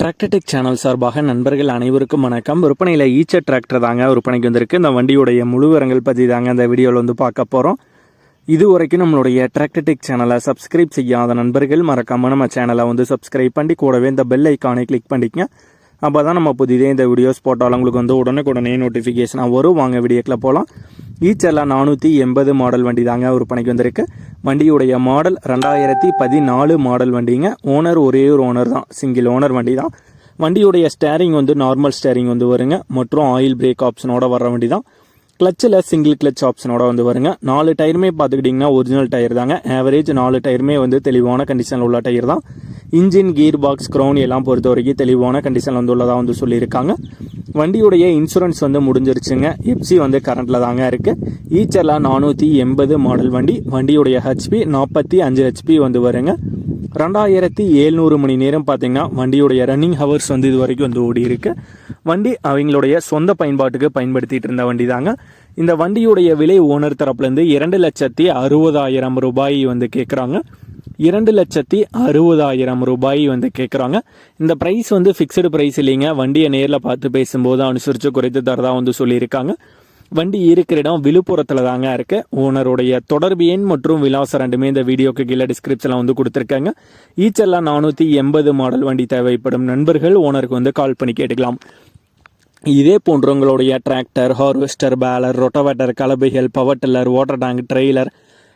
Tractor Tech channel சார்பாக நண்பர்கள் அனைவருக்கும் வணக்கம். விற்பனையில் ஈச்ச டிராக்டர் தாங்க விற்பனைக்கு வந்திருக்கு. இந்த வண்டியுடைய முழு விவரங்கள் பற்றி தாங்க இந்த வீடியோவில் வந்து பார்க்க போகிறோம் இது வரைக்கும் நம்மளுடைய டிராக்டர்டெக் சேனலை சப்ஸ்கிரைப் செய்யாத நண்பர்கள் மறக்காமல் நம்ம சேனலை வந்து சப்ஸ்கிரைப் பண்ணி கூடவே இந்த பெல் ஐக்கானை கிளிக் பண்ணிக்கங்க. அப்போ தான் நம்ம புதிதே இந்த வீடியோஸ் போட்டாலும் உங்களுக்கு வந்து உடனுக்குடனே நோட்டிஃபிகேஷனாக வரும். வாங்க வீடியோக்கில் போகலாம் ஈச்செல்லாம் நானூற்றி எண்பது மாடல் வண்டி தாங்க விற்பனைக்கு வந்திருக்கு. வண்டியுடைய மாடல் ரெண்டாயிரத்தி பதினாலு மாடல் வண்டிங்க. ஓனர் ஒரே ஒரு ஓனர் தான். சிங்கிள் ஓனர் வண்டி தான். வண்டியுடைய ஸ்டேரிங் வந்து நார்மல் ஸ்டேரிங் வந்து வருங்க. மற்றும் ஆயில் பிரேக் ஆப்ஷனோட வர வண்டி தான். கிளச்சில் சிங்கிள் கிளச் ஆப்ஷனோட வந்து வருங்க. நாலு டயருமே பார்த்துக்கிட்டிங்கன்னா ஒரிஜினல் டயர் தாங்க. ஆவரேஜ் நாலு டயருமே வந்து தெளிவான கண்டிஷனில் உள்ள டயர் தான். இன்ஜின் கீர் பாக்ஸ் க்ரௌன் எல்லாம் பொறுத்த வரைக்கும் தெளிவான கண்டிஷனில் வந்து உள்ளதாக வந்து சொல்லியிருக்காங்க. வண்டியுடைய இன்சூரன்ஸ் வந்து முடிஞ்சிருச்சுங்க. எப்சி வந்து கரண்ட்டில் தாங்க இருக்குது ஈச்சர்லாம் நானூற்றி எண்பது மாடல் வண்டி வண்டியுடைய ஹெச்பி நாற்பத்தி அஞ்சு ஹெச்பி வந்து வருங்க. ரெண்டாயிரத்தி ஏழ்நூறு மணி நேரம் பார்த்தீங்கன்னா வண்டியுடைய ரன்னிங் ஹவர்ஸ் வந்து இது வரைக்கும் வந்து ஓடி இருக்கு. வண்டி அவங்களுடைய சொந்த பயன்பாட்டுக்கு பயன்படுத்திட்டு இருந்த வண்டி தாங்க இந்த வண்டியுடைய விலை ஓனர் தரப்புலேருந்து இரண்டு லட்சத்தி அறுபதாயிரம் ரூபாய் வந்து கேட்குறாங்க இரண்டு லட்சத்தி அறுபதாயிரம் ரூபாய் வந்து கேட்குறாங்க இந்த ப்ரைஸ் வந்து ஃபிக்ஸ்டு ப்ரைஸ் இல்லைங்க. வண்டியை நேரில் பார்த்து பேசும்போது அனுசரித்து குறைத்து தரதா வந்து சொல்லியிருக்காங்க. வண்டி இருக்கிற இடம் விழுப்புரத்தில் தாங்க இருக்கு. ஓனருடைய தொடர்பு எண் மற்றும் விலாசம் ரெண்டுமே இந்த வீடியோக்கு கீழே டிஸ்கிரிப்ஷனில் வந்து கொடுத்துருக்காங்க. ஈச்செல்லாம் நானூற்றி எண்பது மாடல் வண்டி தேவைப்படும் நண்பர்கள் ஓனருக்கு வந்து கால் பண்ணி கேட்டுக்கலாம். இதே போன்றவங்களுடைய tractor harvester baler rotavator கலபைகள் power tiller water tank trailer